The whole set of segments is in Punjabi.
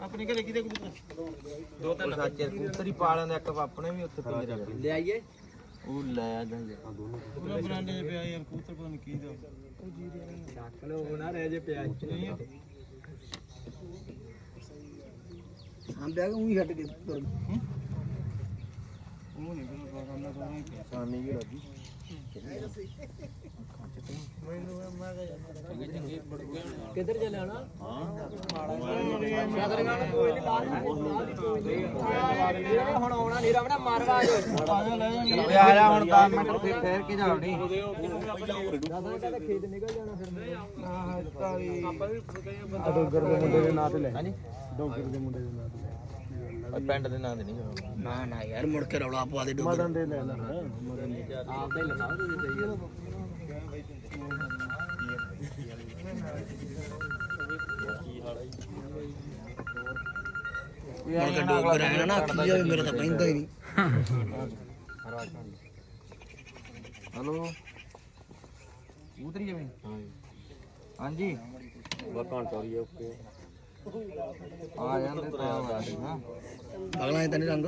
ਆਪਣੇ ਘਰੇ ਕਿਤੇ ਕਬੂਤਰ ਦੋ ਤਿੰਨ ਸੱਚੇ ਕਬੂਤਰ ਹੀ ਪਾ ਲੈਂਦੇ ਇੱਕ ਆਪਣੇ ਵੀ ਉੱਥੇ ਪਿੰਜਰੇ ਰੱਖ ਲੈ ਆਈਏ ਉਹ ਲੈ ਆ ਜਾਂਦੇ ਪੂਰਾ ਬਰਾਂਡੇ 'ਚ ਪਿਆ ਯਾਰ ਕਬੂਤਰ ਪਤਾ ਨਹੀਂ ਕੀ ਦਾ ਰੱਖ ਲਓ ਉਹ ਨਾ ਰਹਿ ਜੇ ਪਿਆ ਹਾਂ ਬੈਗ ਉਹੀ ਛੱਡ ਕੇ ਤੁਰ ਉਹ ਨਹੀਂ ਪਤਾ ਕਰਨਾ ਤੋਂ ਨਹੀਂ ਪਿਆ ਸਾਨੀ ਕੀ ਲੱਗੀ ਕਿੱਧਰ ਹੁਣ ਆਉਣਾ ਨਹੀਂ ਰਵਣਾ ਮਾਰਵਾ ਆ ਆ ਜਾ ਹੁਣ 10 ਮਿੰਟ ਫਿਰ ਫੇਰ ਕੀ ਜਾਵਣੀ ਦਾਦਾ ਕਹਿੰਦਾ ਖੇਤ ਨਿਕਲ ਜਾਣਾ ਫਿਰ ਆਹ ਤਾਰੀ ਡੋਗਰ ਦੇ ਮੁੰਡੇ ਦੇ ਨਾਂ ਤੇ ਲੈ। ਹਾਂਜੀ ਡੋਗਰ ਦੇ ਮੁੰਡੇ ਦੇ ਨਾਂ ਤੇ ਓਏ ਪਿੰਡ ਦੇ ਨਾਂ ਤੇ ਨਹੀਂ ਜਾਣਾ ਨਾ ਨਾ ਯਾਰ ਮੁੜ ਕੇ ਰੌਲਾ ਪਵਾ ਦੇ ਡੋਗਰ। ਮਦਨ ਦੇ ਲੈ ਲੈ। ਮਦਨ ਦੇ ਆਪ ਦੇ ਲਗਾ ਦੇ ਮੁੜ ਕੇ ਡੋਗਰ ਆਇਆ ਨਾ ਕੀ ਜਾਵੇ ਮੇਰੇ ਤਾਂ ਪੈਂਦਾ ਹੀ ਨਹੀਂ। ਹਲੋ? ਉਤਰੀ ਜਵੇਂ ਹਾਂਜੀ। ਆ ਜਾਂਦੇ ਤਾਂ ਆ ਜੀ ਹਾਂ ਅਗਲਾ ਤਾਂ ਨਹੀਂ ਰੰਗ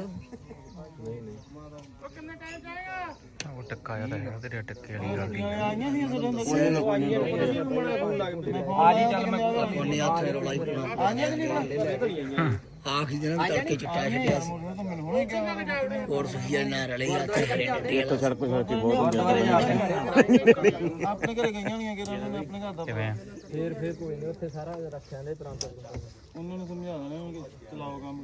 ਉਹ ਟੱਕਾ ਜਿਹਾ ਤਾਂ ਹੈਗਾ ਤੇਰੇ ਟੱਕੇ ਵਾਲੀ ਨਹੀਂ ਆਈਆਂ ਸੀ ਸਾਡੇ ਆ ਜੀ ਚੱਲ ਮੈਂ ਉਹਨੇ ਹੱਥ ਨੇ ਰੌਲਾ ਹੀ ਪਾਉਣਾ ਆਈਆਂ ਨਹੀਂ ਆਖੀ ਦਿਨ ਤੜਕੇ ਚਿੱਟਾ ਛੱਡਿਆ ਸੀ। ਮੁੰਡਾ ਤਾਂ ਮੈਨੂੰ ਹੁਣੇ ਕਿਹਾ ਹੋਰ ਸੁਖੀਆ ਨਾ ਰਲੇ ਹੱਥ ਖੜੇ ਟੱਟੇ ਆਪਣੇ ਘਰੇ ਗਈਆਂ ਹੋਣੀਆਂ ਕਿ ਉਹਨਾਂ ਨੇ ਆਪਣੇ ਘਰ ਦਾ ਕਿਵੇਂ? ਫੇਰ ਫੇਰ ਕੋਈ ਨਹੀਂ ਉੱਥੇ ਸਾਰਾ ਰੱਖਿਆ ਦੇ ਪ੍ਰਾਂਤ ਉਹਨਾਂ ਨੂੰ ਸਮਝਾ ਦੇਣਾ ਉਹਨਾਂ ਕਿ ਚਲਾਓ ਕੰਮ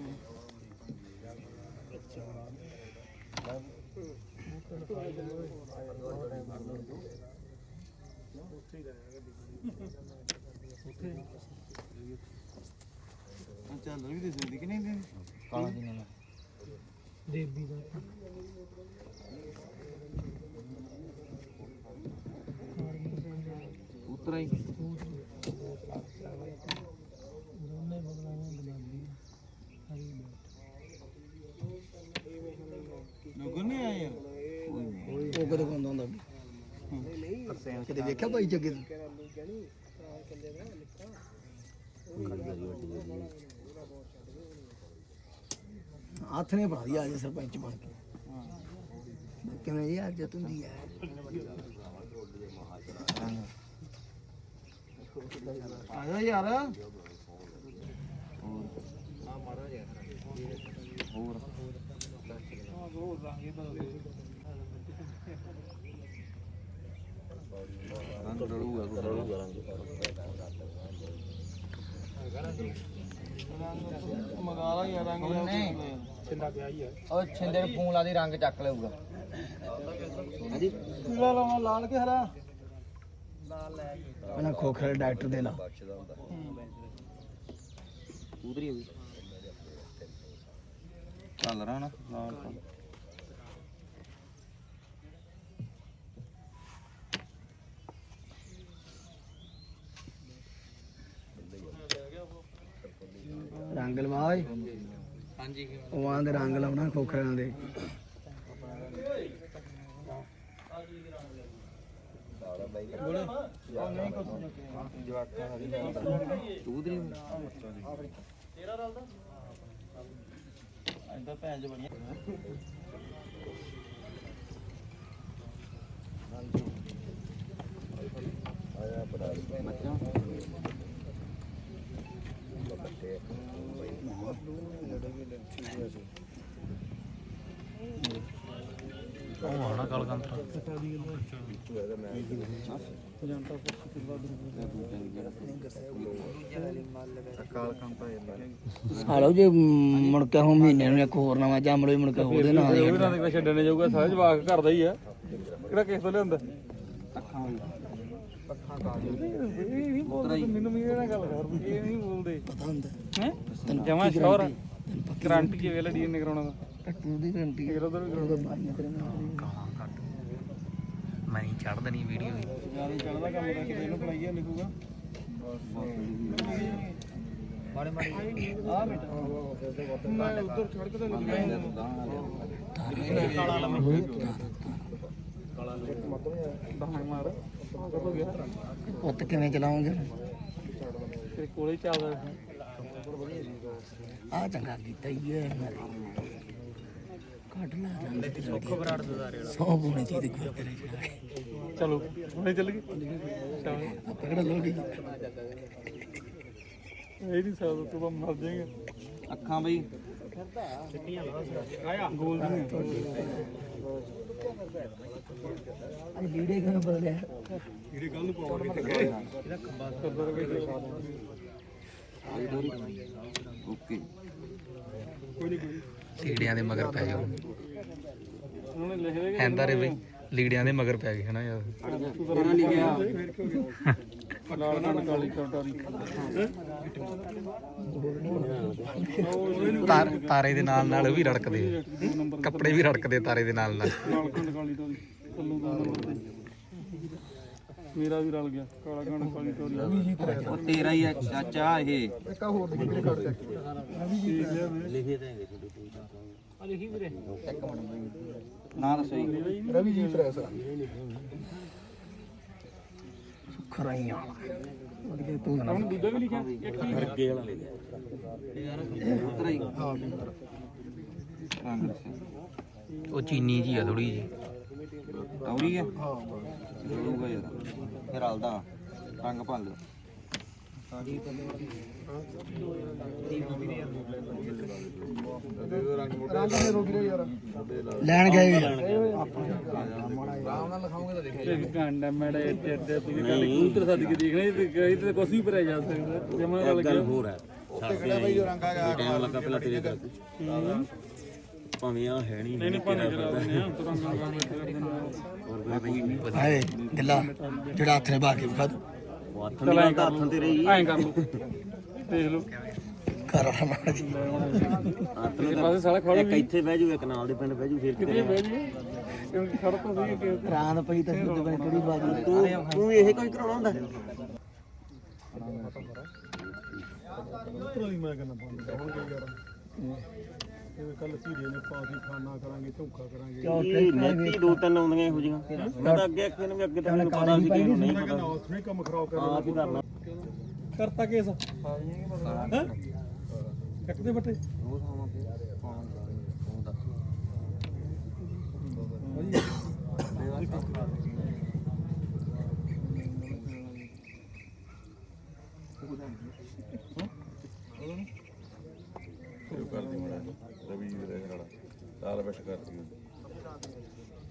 ਚੱਲ ਵੀ ਦੇ ਦਿੰਦੀ ਕਿ ਨਹੀਂ ਦਿੰਦੀ? ਕਾਲਾ ਜੀ ਨਾਲ ਦੇਵੀ ਦਾ। ਉਤਰਾ ਹੀ। ਨੌਕਰ ਨਹੀਂ ਆਏ ਯਾਰ? ਉਹ ਕਦੋਂ ਕੋਂਦਾ ਹੁੰਦਾ ਕਿਤੇ ਵੇਖਿਆ ਭਾਈ ਜੱਗੇ ਨੂੰ ਹੱਥ ਨੇ ਬਣਾ ਦਿਆ ਅੱਜ ਸਰਪੰਚ ਬਣ ਕੇ। ਕਿਵੇਂ ਜਤ ਹੁੰਦੀ ਹੈ ਆ? ਜਾ ਯਾਰ। ਰੰਗ ਰਲੂਗਾ ਰਲੂਗਾ ਰੰਗ ਮੰਗਾ ਲਾ ਯਾਰ ਰੰਗ ਨਹੀਂ। ਉਹ ਛਿੰਦੇ ਨੂੰ ਫੋਨ ਲਾ ਦੀ ਰੰਗ ਚੱਕ ਲਊਗਾ। ਹਾਂਜੀ। ਪੀਲਾ ਲਾਉਣਾ ਲਾਲ ਕੇ ਹਰਾ। ਇਹਨਾਂ ਖੋਖਰੇ ਡਾਕਟਰ ਦੇ ਲਾ। ਉਤਰੀ ਹੋਈ ਚੱਲ ਰਹਾ ਨਾ ਨਾਲ ਉਹ ਆਂ ਦੇ ਰੰਗ ਲਾਉਣਾ ਖੋਖਰਿਆਂ ਦੇ। ਉਤਰੀ ਹੋਈ ਐਦਾਂ ਭੈਣ ਚ ਬਣੀਆਂ ਇਹ ਹਾਲੋ ਜੇ ਮੁੜ ਕੇ ਹੁਣ ਮਹੀਨੇ ਨੂੰ ਇੱਕ ਹੋਰ ਨਵਾਂ ਜੰਮ ਲੋ ਮੁੜ ਕੇ ਉਹਦੇ ਨਾਲ ਹੀ ਉਹਨਾਂ ਦੇ ਛੱਡਣੇ ਜਾਊਗਾ? ਸਾਰਾ ਜਵਾਕ ਕਰਦਾ ਹੀ ਆ। ਕਿਹੜਾ ਕਿਸ ਤੋਂ ਲਿਆਂਦਾ? ਇਹ ਨਹੀਂ ਬੋਲਦੇ ਮੈਨੂੰ ਵੀ ਇਹਨਾਂ ਗੱਲ ਕਰ ਇਹ ਨਹੀਂ ਬੋਲਦੇ ਹੁੰਦਾ ਹੈ ਜਮਾ ਸ਼ੋਰ ਕਰੰਟ ਕੀ ਵੇਲੇ ਡੀਐਨਏ ਕਰਾਉਣਾ ਦਾ ਟੱਟੂ ਦੀ ਗਰੰਟੀ ਫੇਰ ਉਧਰ ਵੀ ਉਹਦਾ ਬਾਈਆਂ ਤੇਰੇ ਨਾਲ ਗਾਲਾਂ ਕੱਢ ਮੈਂ ਨਹੀਂ ਚੜ ਦੇਣੀ ਵੀਡੀਓ ਦੀ ਜ਼ਿਆਦਾ ਚੜਦਾ ਕੰਮ ਦਾ ਕਿਤੇ ਇਹਨੂੰ ਪੜਾਈਆ ਲਿਖੂਗਾ ਮਾੜੇ ਮਾੜੇ। ਆ ਬੇਟਾ। ਮੈਂ ਉਧਰ ਛੜਕ ਤੇ ਲੱਗਿਆ ਬਾਹਰ ਮਾਰ ਕਦੋਂ ਗਿਆ ਪੁੱਤ ਕਿਵੇਂ ਚਲਾਉਂਗੇ? ਤੇਰੇ ਕੋਲੇ ਚੱਲਦਾ ਆ ਚੰਗਾ ਕੀਤਾ ਹੀ ਹੈ ਕੱਢ ਲਾ ਜਾਂਦੇ ਤੇ ਸੁੱਖ ਬਰਾੜ ਦਦਾਰੇ ਵਾਲਾ ਸੌ ਬੁਣੇ ਚਾਹੀਦੇ ਕੋਈ ਤੇਰੇ ਜਾ ਕੇ ਚਲੋ ਹੁਣੇ ਚੱਲ ਗਏ। ਚਲੋ ਇਹ ਨਹੀਂ ਸਕਦਾ ਤੂੰ ਬਸ ਮਰ ਜਾਏਗਾ। ਅੱਖਾਂ ਬਈ। ਗੋਲ ਨਹੀਂ ਅਰੇ ਵੀਡੀਓ ਕਿਉਂ ਬਦਲਿਆ ਓਕੇ। ਲੀੜਿਆਂ ਦੇ ਮਗਰ ਪੈ ਜਾਓ। ਉਹਨੇ ਲਿਖ ਐਂਦਾ ਰੇ ਬਈ ਲੀੜਿਆਂ ਦੇ ਮਗਰ ਪੈ ਗਏ ਹਨਾ ਯਾਰ। ਤੇਰਾ ਕਾਲੀ ਕਟਾਰੀ ਤਾਰ ਤਾਰੇ ਦੇ ਨਾਲ ਨਾਲ ਉਹ ਵੀ ਰੜਕਦੇ ਕੱਪੜੇ ਵੀ ਰੜਕਦੇ ਤਾਰੇ ਦੇ ਨਾਲ ਨਾਲ। ਮੇਰਾ ਵੀ ਰਲ ਗਿਆ ਕਾਲਾ ਕੰਨ ਕਾਲੀ ਟੋਰੀ ਉਹ ਤੇਰਾ ਹੀ ਆ ਚਾਚਾ ਇਹ। ਨਾ ਦੱਸੋ ਜੀ ਰਵੀ ਜੀ ਫਰੈਸ ਖਰਾਈਆਂ ਵਧੀਆ ਤੂੰ ਨਾ ਹੁਣ ਦੂਜਾ ਵੀ ਲਿਖਿਆ ਇੱਕ ਹੀ ਉਤਰਾ ਹੀ ਰੰਗ ਦੱਸੋ ਉਹ ਚੀਨੀ ਜੀ ਆ ਥੋੜੀ ਜੀ ਤੌੜੀ ਹੈ? ਹਾਂ ਜ਼ਰੂਰ ਯਾਰ ਫਿਰ ਹਲਦਾ ਰੰਗ ਭੰਗ ਲੈਣ ਗਏ ਘੰਟਾ ਮੈੜਾ ਇੱਥੇ ਇੱਥੇ ਤੁਸੀਂ ਕੱਲ ਕਬੂਤਰ ਸੱਦ ਕੇ ਦੇਖਣਾ ਇਹ ਤੇ ਕੁਛ ਵੀ ਭਰਿਆ ਜਾ ਸਕਦਾ ਜਮਾ ਰਲ ਗਿਆ ਹੋਰ ਹੈ ਟਾਈਮ ਲੱਗਾ ਪਹਿਲਾਂ ਤੇਰੇ ਕਰ ਭਾਵੇਂ ਆ ਹੈ ਨਹੀਂ ਨਹੀਂ ਨਹੀਂ ਪਾਣੀ ਕਰਾ ਦਿੰਦੇ ਆ ਤੁਰੰਗ ਨਾਲ ਹਾਏ ਗਿੱਲਾ ਜਿਹੜਾ ਹੱਥ ਨੇ ਬਾਕੀ ਵਿਖਾ ਦੂ। ਹੱਥ ਨਹੀਂ ਲਾਉਂਦਾ ਹੱਥਾਂ ਤੇ ਰਹੀ ਐਂ ਕਰ ਲਓ। ਦੇਖ ਲਓ। ਕਰ ਰਹਾ ਮਾੜਾ ਜੀ ਹੱਥ ਇਹ ਪਾਸੇ ਸਾਲਾ ਖੜਾ ਇੱਕ ਇੱਥੇ ਬਹਿ ਜੂ ਇੱਕ ਨਾਲ ਦੇ ਪਿੰਡ ਬਹਿ ਜੂ ਫਿਰ ਕਿਤੇ ਬਹਿ ਜੀ ਕਿਉਂਕਿ ਖੜ ਤਾਂ ਸਹੀ ਕਿ ਰਾਨ ਪਈ ਤਾਂ ਸਿੱਧੇ ਬਣੇ ਕਿਹੜੀ ਬਾਜੀ ਤੂੰ ਤੂੰ ਇਹ ਕੋਈ ਕਰਾਉਣਾ ਹੁੰਦਾ? ਇਹ ਨੇਤੀ ਦੋ ਤਿੰਨ ਆਉਂਦੀਆਂ ਇਹੋ ਜਿਹੀਆਂ। ਮੈਂ ਤਾਂ ਅੱਗੇ ਅੱਗੇ ਨੂੰ ਅੱਗੇ ਤਾਂ ਮੈਨੂੰ ਪਤਾ ਸੀ ਕਿ ਇਹਨੂੰ ਨਹੀਂ ਪਤਾ। ਆਪ ਹੀ ਕਰਨਾ? ਕਰਤਾ ਕੇਸ? ਹਾਂ? ਕੱਟਦੇ ਬੱਟੇ?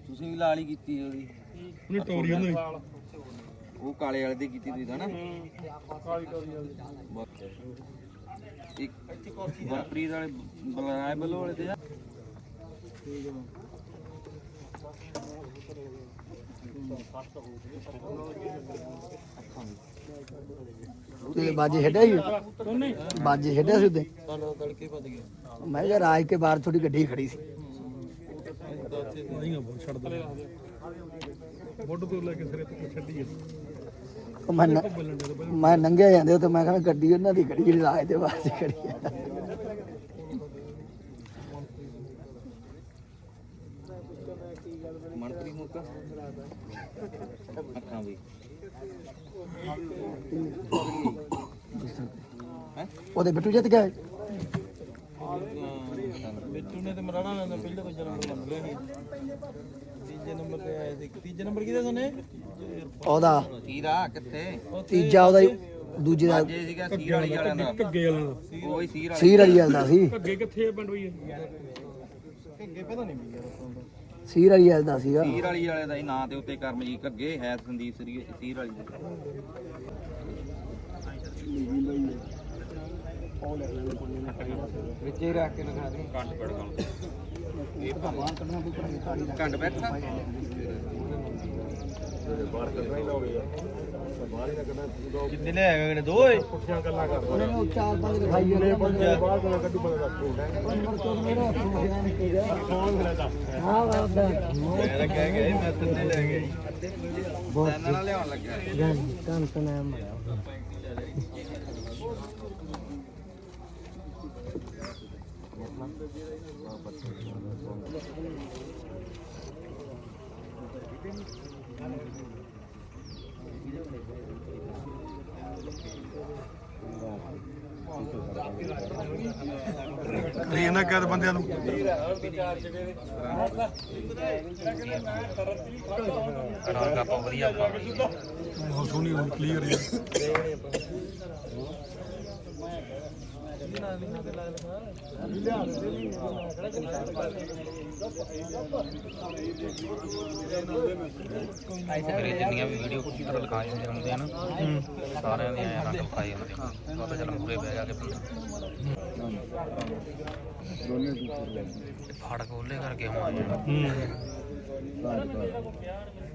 ਤੁਸੀਂ ਵੀ ਲਾਲ ਹੀ ਕੀਤੀ ਉਹਦੀ। ਉਹਨੇ ਟੋਰੀ ਉਹਨੇ। ਉਹ ਕਾਲੇ ਵਾਲੇ ਦੀ ਕੀਤੀ ਤੁਸੀਂ ਤਾਂ ਨਾ? ਕਾਲੀ ਟੋਰੀ ਵਾਲੀ ਇੱਕ ਗੁਰਪ੍ਰੀਤ ਵਾਲੇ ਬਲਾਏ ਬੱਲੋ ਵਾਲੇ ਤੇ ਆ। ਤੇ ਬਾਜੀ ਛੱਡਿਆ ਸੀ? ਦੋਨੇ ਬਾਜੀ ਛੱਡਿਆ ਸੀ ਗਿਆ। ਮੈਂ ਕਿਹਾ ਰਾਜ ਕੇ ਬਾਹਰ ਥੋੜੀ ਗੱਡੀ ਖੜੀ ਸੀ। ਬੋਡ ਤੋਂ ਲੈ ਕੇ ਸਿਰੇ ਤੱਕ ਛੱਡੀ ਉਹ ਮੈਂ ਨੰਗੇ ਜਾਂਦੇ ਉਹ ਤੇ ਮੈਂ ਕਿਹਾ ਗੱਡੀ ਉਹਨਾਂ ਦੀ ਖੜੀ ਜਿਹੜੀ ਰਾਜ ਦੇ ਬਾਹਰ ਦੀ ਖੜੀ ਆ। ਮਨਪ੍ਰੀਤ ਮੁੱਕਾ। ਅੱਖਾਂ ਵੀ। ਉਹਦੇ ਬਿੱਟੂ ਜਿੱਤ ਗਿਆ ਬਿੱਟੂ ਨੇ ਤੇ ਮਰਾਣਾ ਨੇ ਪਹਿਲੇ ਤੋਂ ਜਨਮ ਮੰਨ ਲਿਆ ਸੀ। ਤੀਜੇ ਨੰਬਰ ਤੇ ਆਏ ਸੀ। ਤੀਜੇ ਨੰਬਰ ਕਿਹਦੇ ਸਨੇ ਉਹਦਾ। ਸੀਰਾ ਕਿੱਥੇ? ਤੀਜਾ ਉਹਦਾ ਹੀ ਦੂਜੇ ਦਾ। ਜੇ ਸੀਗਾ ਸੀਰ ਵਾਲੀ ਵਾਲਿਆਂ ਦਾ। ਘੱਗੇ ਵਾਲਾ ਦਾ। ਉਹ ਹੀ ਸੀਰ ਵਾਲੀ। ਸੀਰ ਵਾਲੀ ਦਾ ਸੀ। ਘੱਗੇ ਕਿੱਥੇ ਆ ਪਿੰਡ ਬਈ ਅੱਗੇ ਪਤਾ ਨਹੀਂ ਯਾਰ ਸੀਰ ਵਾਲੀ ਦਾ ਸੀਗਾ। ਸੀਰ ਵਾਲੀ ਵਾਲੇ ਦਾ ਹੀ ਨਾਂ ਦੇ ਉੱਤੇ ਕਰਮਜੀਤ ਘੱਗੇ ਹੈ ਸੰਦੀਪ ਸ੍ਰੀ ਸੀਰ ਵਾਲੀ ਦਾ। ਵਿੱਚ ਹੀ ਰੱਖ ਕੇ ਲਗਾ ਦੇ। ਕੰਡ ਪੜ ਕੰਡ ਬੈਠਾ। ਕਿੰਨੇ ਲੈ ਆਏ ਨੇ ਦੋ ਓਏ? ਉਹਨੇ ਚਾਰ ਪੰਜ ਲਿਖਾਈ ਉਹਨੇ ਬਾਹਰ ਕੋਲ ਕੱਢੂ ਬੰਦਾ ਹਾਂ ਵਾਦਾ ਮੈਂ ਕਹਿ ਗਿਆ ਮੈਂ ਤਿੰਨੇ ਲੈ ਗਿਆ ਸੈਨ ਨਾਲ ਲਿਆਉਣ ਲੱਗਿਆ ਗਾਂ ਕੰਨ ਤੋਂ ਨਾਮ ਮਾਰਿਆ ਇਹਨਾਂ ਕਿਆ ਬੰਦਿਆਂ ਨੂੰ। ਰਾਗ ਆਪਾਂ ਵਧੀਆ ਬਹੁਤ ਸੋਹਣੀ ਹੋਣੀ ਕਲੀਅਰ ਹੈ ਮੇਰੇ ਜਿੰਨੀਆਂ ਵੀ ਵੀਡੀਓ ਕਬੂਤਰ ਲਗਾਏ ਹੁੰਦੇ ਹੁੰਦੇ ਹਨ ਸਾਰਿਆਂ ਦੇ ਐਂ ਰੰਗ ਵਿਖਾਏ ਹੁੰਦੇ ਆ। ਉਹ ਤਾਂ ਚੱਲ ਮੂਰੇ ਬਹਿ ਜਾ ਕੇ ਬੰਦਾ। ਇਹ ਫੜ ਕਰਕੇ ਹੁਣ ਆ ਜਾਣਾ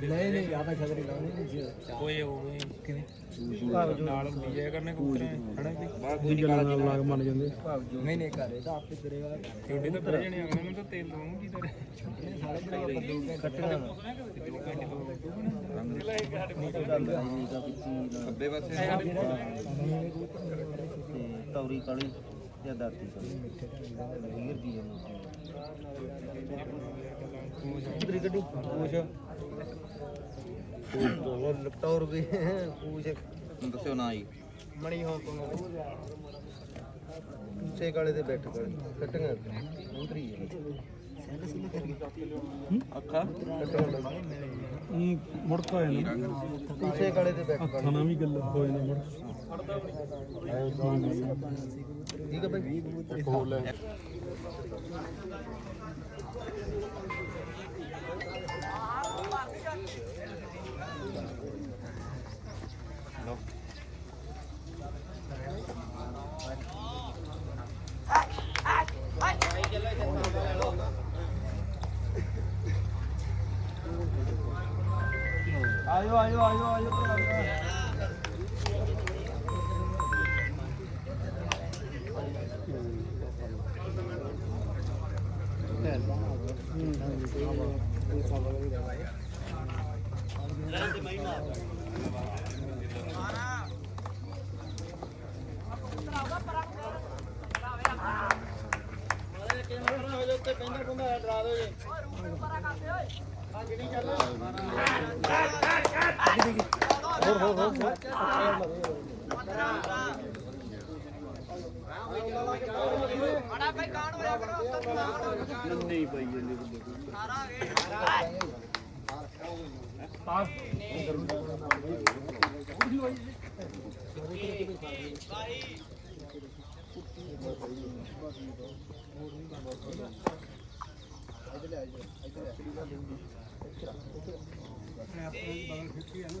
ਨਹੀਂ ਨਹੀਂ ਜ਼ਿਆਦਾ ਖਤਰੇ ਲਾਉਣੀ ਨਹੀਂ ਓਏ ਓਏ ਕਿਵੇਂ ਨਾਲ ਵਿਜੇ ਕਰਨੇ ਕਬੂਤਰ ਹਣਾ ਵੀ ਇਹ ਗੱਲਾਂ ਨਾਲ ਲਾਗ ਮੰਨ ਜਾਂਦੇ ਨਹੀਂ ਨਹੀਂ ਘਰੇ ਤਾਂ ਆਪੇ ਕਰੇਗਾ ਤੁਹਾਡੇ ਤਾਂ ਬੜੇ ਜਣੇ ਅਗਲੇ ਨੂੰ ਤਾਂ ਤੇਲ ਦਵਾਉਂਗੀ ਤੇਰੇ ਸਾਰੇ ਜਿਹੜੇ ਆਪਾਂ ਦੋ ਘੰਟੇ ਦੋ ਘੰਟੇ ਖੱਬੇ ਪਾਸੇ ਤੌਰੀ ਕਾਲੀ ਜਾਂ ਦਾਤੀ ਕਾਲੀ ਹੀਰ ਦੀ ਜਮਾ ਉਧਰੀ ਗੱਡੀ ਪੂਛ ਟੌਰ ਵੀ ਪੂਛ ਦੱਸਿਓ ਨਾ ਜੀ ਮਣੀ ਹੋ ਤੋਂ ਪੂਛੇ ਕਾਲੇ ਤੇ ਬੈਠ ਕਾਲੇ ਕੱਟੀਆਂ ਉਧਰੀ ਅੱਖਾਂ ਮੁੜਕਾ ਹੋਇਆ ਨਾ ਪੂਛੇ ਕਾਲੇ ਤੇ ਬੈਠ ਕਾਲੇ ਖਾਣਾ ਵੀ ਗੱਲ ਹੋਏ ਨਾ ਮੁੜ ਠੀਕ ਹੈ ਭਾਈ ਆਇਓ ਆਇਓ ਆਇਓ ਆਇਓ। ਹੋਰ ਹੋਰ ਹੋਰ ਮਾੜਾ ਭਾਈ ਕਾਣ ਹੋਇਆ ਕਰੋ ਉੱਤਰ ਕਾਣ ਨਹੀਂ ਪਈ ਜਾਂਦੀ ਸਾਰਾ ਵੇਟ ਪਾਸ ਭਾਈ ਇੱਧਰ ਆ ਇੱਧਰ ਆ ਇੱਧਰ ਆ ਆਪਣੇ ਬਾਹਰ ਖਿੱਚੀ ਆ ਨਾ।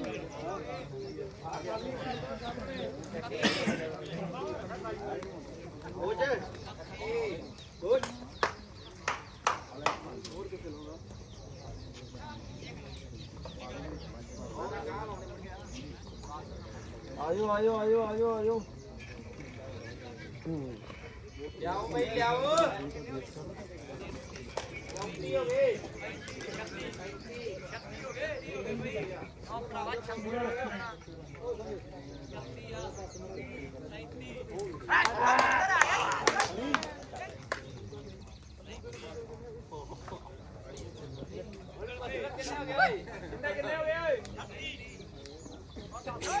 అయ్యో అయ్యో అయ్యో అయ్యో అయ్యో Hey!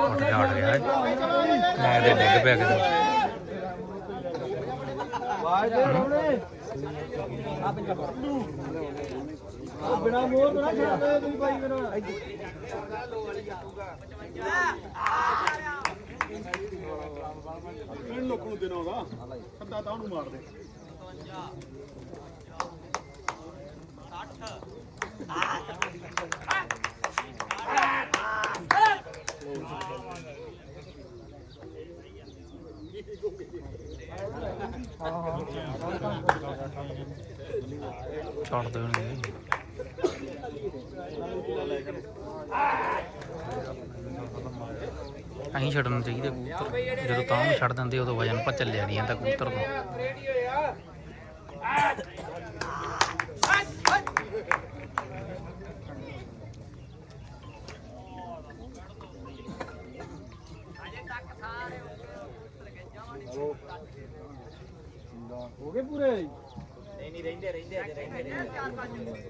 ਹਟ ਗਿਆ ਹਟ ਗਿਆ ਮੈਂ ਤੇ ਡਿੱਗ ਪਿਆ ਕਿਤੇ। ਆਵਾਜ਼ ਦੇ ਰੋਣੇ ਉਹ ਬਿਨਾ ਮੋਰ ਤੋਂ ਨਾ ਛੱਡਦੇ ਤੁਸੀਂ ਭਾਈ ਮੇਰਾ ਇਹਨੂੰ ਲੋਕ ਨੂੰ ਦੇਣਾ ਉਹਦਾ ਅੱਧਾ ਤਾਂ ਉਹਨੂੰ ਮਾਰ ਦੇ ਛੱਡ ਦੇਣਗੇ ਅਸੀਂ ਛੱਡਣਾ ਚਾਹੀਦਾ ਕਬੂਤਰ। ਜਦੋਂ ਤਾਂ ਛੱਡ ਦਿੰਦੇ ਉਦੋਂ ਵਜਨ ਪਾ ਚੱਲਿਆ ਨਹੀਂ ਜਾਂਦਾ ਕਬੂਤਰ ਤੋਂ। ਹੋ ਗਏ ਪੂਰੇ? ਨਹੀਂ ਨਹੀਂ ਰਹਿੰਦੇ ਰਹਿੰਦੇ ਅਜੇ ਰਹਿੰਦੇ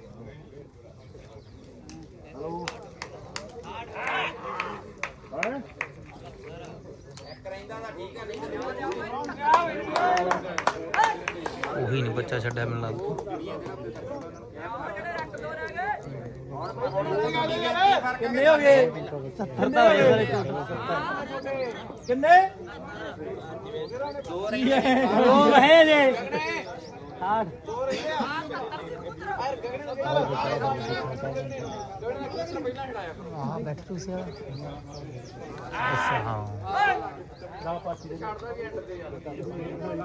ਉਹੀ ਨਹੀਂ ਬੱਚਾ ਛੱਡਿਆ ਮੈਨੂੰ ਲੱਗਦਾ। ਕਿੰਨੇ ਹੋ ਗਏ? 70 ਤਾਂ ਹੋ ਗਏ। ਕਿੰਨੇ? ਦੋ ਰਹੇ ਜੇ 60 ਅੱਛਾ ਹਾਂ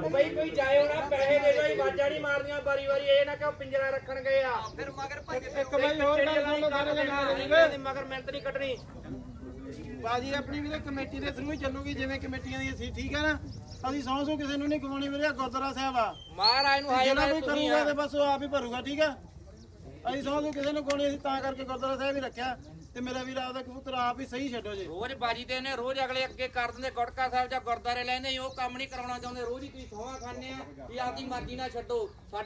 ਬਈ ਕੋਈ ਜਾਇਓ ਨਾ ਪੈਸੇ ਦੇ ਦਿਓ ਵਾਜਾਂ ਨਹੀਂ ਮਾਰਨੀਆਂ ਵਾਰੀ ਵਾਰੀ ਇਹ ਨਾ ਕਿ ਪਿੰਜਰਾ ਰੱਖਣ ਗਏ ਆ? ਫਿਰ ਮਗਰ ਇੱਕ ਬਈ ਹੋਰ ਗੱਲ ਸੁਣ ਲਓ ਸਾਰੇ ਜਣੇ ਮਗਰ ਮਿਹਨਤ ਨਹੀਂ ਕੱਢਣੀ। ਬਾਜੀ ਆਪਣੀ ਵੀਰੇ ਕਮੇਟੀ ਦੇ ਥਰੂ ਹੀ ਚੱਲੂਗੀ ਜਿਵੇਂ ਕਮੇਟੀਆਂ ਦੀ ਅਸੀਂ ਠੀਕ ਹੈ ਨਾ ਅਸੀਂ ਸੌਂ ਸੌ ਕਿਸੇ ਨੂੰ ਨਹੀਂ ਕਮਾਉਣੀ ਵੀਰੇ ਗੁਰਦੁਆਰਾ ਸਾਹਿਬ ਆ। ਮਹਾਰਾਜ ਨੂੰ ਹਾਏ ਜਿਹੜਾ ਨਾ ਕੋਈ ਕਰੂਗਾ ਤੇ ਬਸ ਉਹ ਆਪ ਹੀ ਭਰੂਗਾ ਠੀਕ ਆ? ਅਸੀਂ ਸੌਂ ਸੌ ਕਿਸੇ ਨੂੰ ਕੋਣੀ ਅਸੀਂ ਤਾਂ ਕਰਕੇ ਗੁਰਦੁਆਰਾ ਸਾਹਿਬ ਹੀ ਰੱਖਿਆ। ਤੇ ਮੇਰਾ ਵੀਰ ਆਪਦਾ ਕਬੂਤਰ ਆਪ ਹੀ ਸਹੀ ਛੱਡੋ ਜੀ। ਰੋਜ਼ ਬਾਜੀ ਤੇ ਨੇ ਰੋਜ਼ ਅਗਲੇ ਅੱਗੇ ਕਰ ਦਿੰਦੇ ਗੁਟਕਾ ਸਾਹਿਬ ਜਾਂ ਗੁਰਦਾਰੇ ਲੈਂਦੇ ਉਹ ਕੰਮ ਨਹੀਂ ਕਰਾਉਣਾ ਚਾਹੁੰਦੇ ਰੋਜ਼ ਹੀ ਤੁਸੀਂ ਸੌਹਾਂ ਖਾਂਦੇ ਆ ਵੀ ਆਪਦੀ ਮਰਜ਼ੀ ਨਾਲ ਛੱਡੋ।